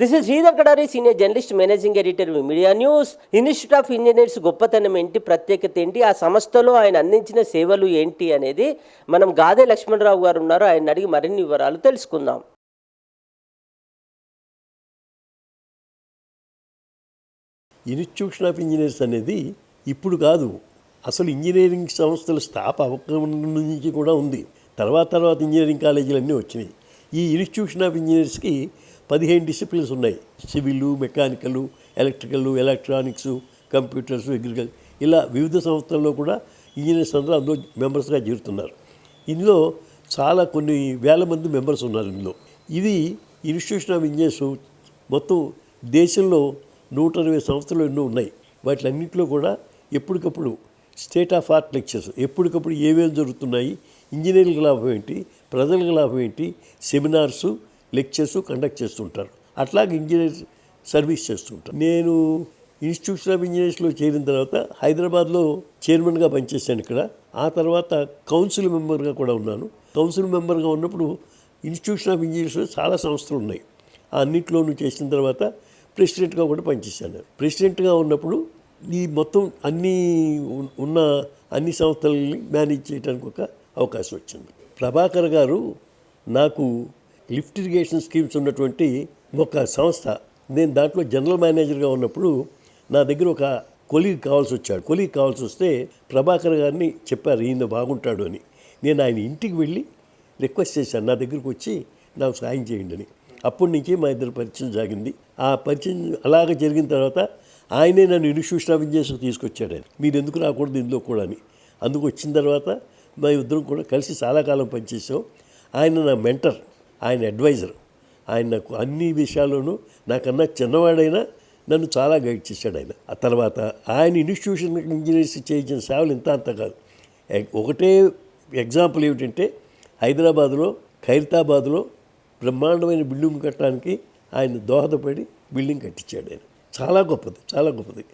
This is Sridhar Kadari senior journalist managing editor media news institute of engineers గొప్పతనం ఏంటి? ప్రత్యేకత ఏంటి? ఆ సంస్థలో ఆయన అందించిన సేవలు ఏంటి అనేది మనం గాదే లక్ష్మణరావు గారు ఉన్నారు ఆయన అడిగి మరిన్ని వివరాలు తెలుసుకుందాం. ఇన్స్టిట్యూషన్ ఆఫ్ ఇంజనీర్స్ అనేది ఇప్పుడు కాదు అసలు ఇంజనీరింగ్ సంస్థల స్థాప నుంచి కూడా ఉంది. తర్వాత తర్వాత ఇంజనీరింగ్ కాలేజీలు అన్నీ వచ్చినాయి. ఈ ఇన్స్టిట్యూషన్ ఆఫ్ ఇంజనీర్స్కి పదిహేను డిసిప్లిన్స్ ఉన్నాయి. Civil mechanical electrical electronics computers agriculture ఇలా వివిధ సంస్థల్లో కూడా ఇంజనీర్స్ అందరూ అందులో మెంబర్స్గా చేరుతున్నారు. ఇందులో చాలా కొన్ని వేల మంది మెంబర్స్ ఉన్నారు ఇందులో. ఇది ఇన్స్టిట్యూషన్ ఆఫ్ ఇంజనీర్స్ మొత్తం దేశంలో నూట ఇరవై సంస్థలు ఎన్నో ఉన్నాయి. వాటిలన్నింటిలో కూడా ఎప్పటికప్పుడు స్టేట్ ఆఫ్ ఆర్ట్ లెక్చర్స్ ఎప్పటికప్పుడు ఏమేమి జరుగుతున్నాయి ఇంజనీరింగ్ లాభం ఏంటి ప్రజలకు లాభం ఏంటి సెమినార్సు లెక్చర్స్ కండక్ట్ చేస్తుంటారు. అట్లాగే ఇంజనీర్ సర్వీస్ చేస్తుంటారు. నేను ఇన్స్టిట్యూషన్ ఆఫ్ ఇంజనీర్స్లో చేరిన తర్వాత హైదరాబాద్లో చైర్మన్గా పనిచేశాను ఇక్కడ. ఆ తర్వాత కౌన్సిల్ మెంబర్గా కూడా ఉన్నాను. కౌన్సిల్ మెంబర్గా ఉన్నప్పుడు ఇన్స్టిట్యూషన్ ఆఫ్ ఇంజనీర్స్లో చాలా సంస్థలు ఉన్నాయి. ఆ అన్నింటిలోనూ చేసిన తర్వాత ప్రెసిడెంట్గా కూడా పనిచేశాను. ప్రెసిడెంట్గా ఉన్నప్పుడు ఈ మొత్తం అన్నీ ఉన్న అన్ని సంస్థలని మేనేజ్ చేయడానికి ఒక అవకాశం వచ్చింది. ప్రభాకర్ గారు నాకు లిఫ్ట్ ఇరిగేషన్ స్కీమ్స్ ఉన్నటువంటి ఒక సంస్థ. నేను దాంట్లో జనరల్ మేనేజర్గా ఉన్నప్పుడు నా దగ్గర ఒక కొలీగ్ కావాల్సి వచ్చాడు. కొలీగ్ కావాల్సి వస్తే ప్రభాకర్ గారిని చెప్పారు ఈయన బాగుంటాడు అని. నేను ఆయన ఇంటికి వెళ్ళి రిక్వెస్ట్ చేశాను నా దగ్గరకు వచ్చి నాకు సాయం చేయండి అని. అప్పటి నుంచి మా ఇద్దరు పరిచయం జరిగింది. ఆ పరిచయం అలాగ జరిగిన తర్వాత ఆయనే నన్ను ఇన్స్టిట్యూషన్ ఆఫ్ ఇంజనీర్స్కి తీసుకొచ్చాడు ఆయన. మీరు ఎందుకు రాకూడదు ఇందులో కూడా అని. అందుకు వచ్చిన తర్వాత మా ఇద్దరం కూడా కలిసి చాలా కాలం పనిచేసాం ఆయన నా మెంటర్. ఆయన అడ్వైజర్. ఆయన నాకు అన్ని విషయాల్లోనూ నాకన్నా చిన్నవాడైనా నన్ను చాలా గైడ్ చేశాడు ఆయన. ఆ తర్వాత ఆయన ఇన్స్టిట్యూషన్ ఇంజనీర్స్ చేయించిన సేవలు ఇంత అంత కాదు. ఒకటే ఎగ్జాంపుల్ ఏమిటంటే హైదరాబాద్లో ఖైరతాబాద్లో బ్రహ్మాండమైన బిల్డింగ్ కట్టడానికి ఆయన దోహదపడి బిల్డింగ్ కట్టించాడు ఆయన. చాలా గొప్పది చాలా గొప్పది.